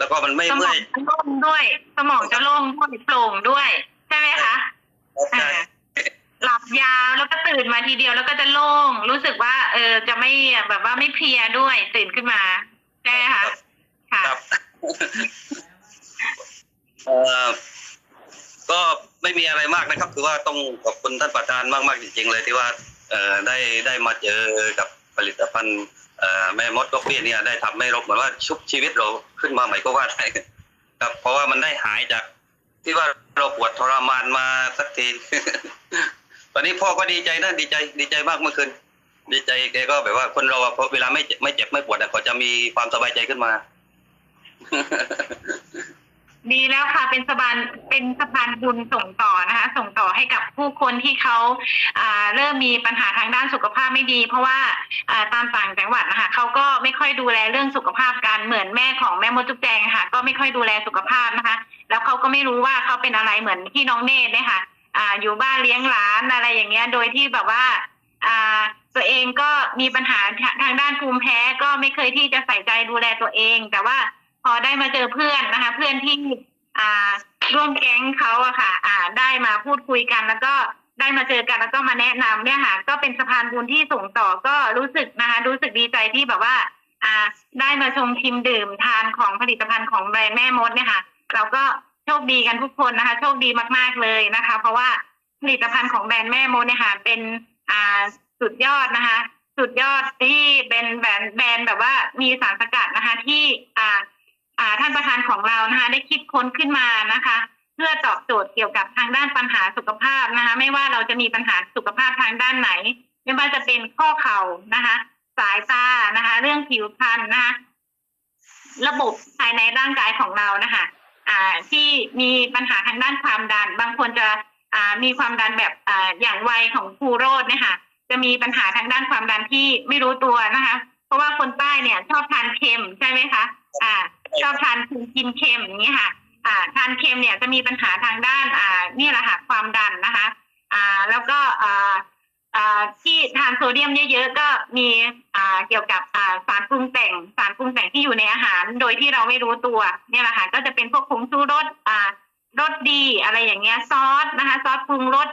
แล้วก็มันไม่สมเมื่อองยจะโล่งด้วย สมองจะโล่งด้วยโปร่งด้วย ใช่ไหมคะใช่อ่า หลับยาวแล้วก็ตื่นมาทีเดียวแล้วก็จะโล่ง รู้สึกว่า เออจะไม่แบบว่าไม่เพลียด้วย ตื่นขึ้นมาใช่ไหมคะค่ะ ครับ เอ่อก็ไม่มีอะไรมากนะครับ คือว่าต้องขอบคุณท่านประธานมากๆจริงๆเลยที่ว่า เอ่อได้ได้มาเจอกับผลิตภัณฑ์เอ่อ แม่มดดอกเบี้ยเนี่ยได้ทำให้เราเหมือนว่าชุบชีวิตเราขึ้นมาใหม่ก็ว่าได้ครับเพราะว่ามันได้หายจาก ที่ว่าเราปวดทรมานมาสักทีตอนนี้พ่อก็ดีใจนะดีใจดีใจมากเมื่อคืนดีใจแกก็แบบว่าคนเราพอเวลาไม่เจ็บไม่เจ็บไม่ปวดอะก็จะมีความสบายใจขึ้นมา ดีแล้วค่ะเป็นสะพานเป็นสะพานบุญส่งต่อนะคะ ส่งต่อให้กับผู้คนที่เขาอ่าเริ่มมีปัญหาทางด้านสุขภาพไม่ดี เพราะว่าอ่าตามต่างจังหวัดนะคะเขาก็ไม่ค่อยดูแลเรื่องสุขภาพกันเหมือนแม่ของแม่มดจุ๊กแจงค่ะ ก็ไม่ค่อยดูแลสุขภาพนะคะ แล้วเขาก็ไม่รู้ว่าเขาเป็นอะไรเหมือนที่น้องเนตรเนี่ยค่ะอ่าอยู่บ้านเลี้ยงหลานอะไรอย่างเงี้ยโดยที่แบบว่าอ่าตัวเองก็มีปัญหาทางด้านภูมิแพ้ก็ไม่เคยที่จะใส่ใจดูแลตัวเอง แต่ว่า พอได้มาเจอเพื่อนนะคะ เพื่อนที่อ่าร่วมแก๊งเขาอะค่ะ อ่า ได้มาพูดคุยกัน แล้วก็ได้มาเจอกันแล้วก็มาแนะนำเนี่ยค่ะ ก็เป็นสะพานบุญที่ส่งต่อก็รู้สึกนะคะ รู้สึกดีใจที่แบบว่า อ่า ได้มาชมชิมดื่มทานของผลิตภัณฑ์ของแบรนด์แม่มดเนี่ยค่ะเราก็โชคดีกันทุกคนนะคะ โชคดีมากๆเลยนะคะ เพราะว่าผลิตภัณฑ์ของแบรนด์แม่มดเนี่ยค่ะเป็นอ่าสุดยอดนะคะ สุดยอดที่เป็นแบรนด์แบรนด์แบบว่ามีสารสกัดนะคะ ที่อ่า ท่านประธานของเรานะคะได้คิดค้นขึ้นมานะคะ เพื่อตอบโจทย์เกี่ยวกับทางด้านปัญหาสุขภาพนะคะ ไม่ว่าเราจะมีปัญหาสุขภาพทางด้านไหน ไม่ว่าจะเป็นข้อเข่านะคะ สายตานะคะ เรื่องผิวพรรณนะคะระบบภายในร่างกายของเรานะคะอ่าที่มีปัญหาทางด้านความดัน บางคนจะอ่ามีความดันแบบอ่าอย่างวัยของครูโรดนี่ยค่ะจะมีปัญหาทางด้านความดันที่ไม่รู้ตัวนะคะ เพราะว่าคนใต้เนี่ย ชอบทานเค็มใช่ไหมคะอ่า ชอบทานกินเค็มอย่างนี้ยค่ะ อ่า ทานเค็มเนี่ยจะมีปัญหาทางด้าน อ่า นี่แหละค่ะความดันนะคะ อ่า แล้วก็อ่าอ่าที่ทานโซเดียมเยอะๆก็มีอ่าเกี่ยวกับอ่าสารปรุงแต่งสารปรุงแต่งที่อยู่ในอาหาร โดยที่เราไม่รู้ตัวเนี่ยแหละค่ะก็จะเป็นพวกผงชูรสอ่ารสดีอะไรอย่างเงี้ยซอสนะคะ ซอสปรุงรส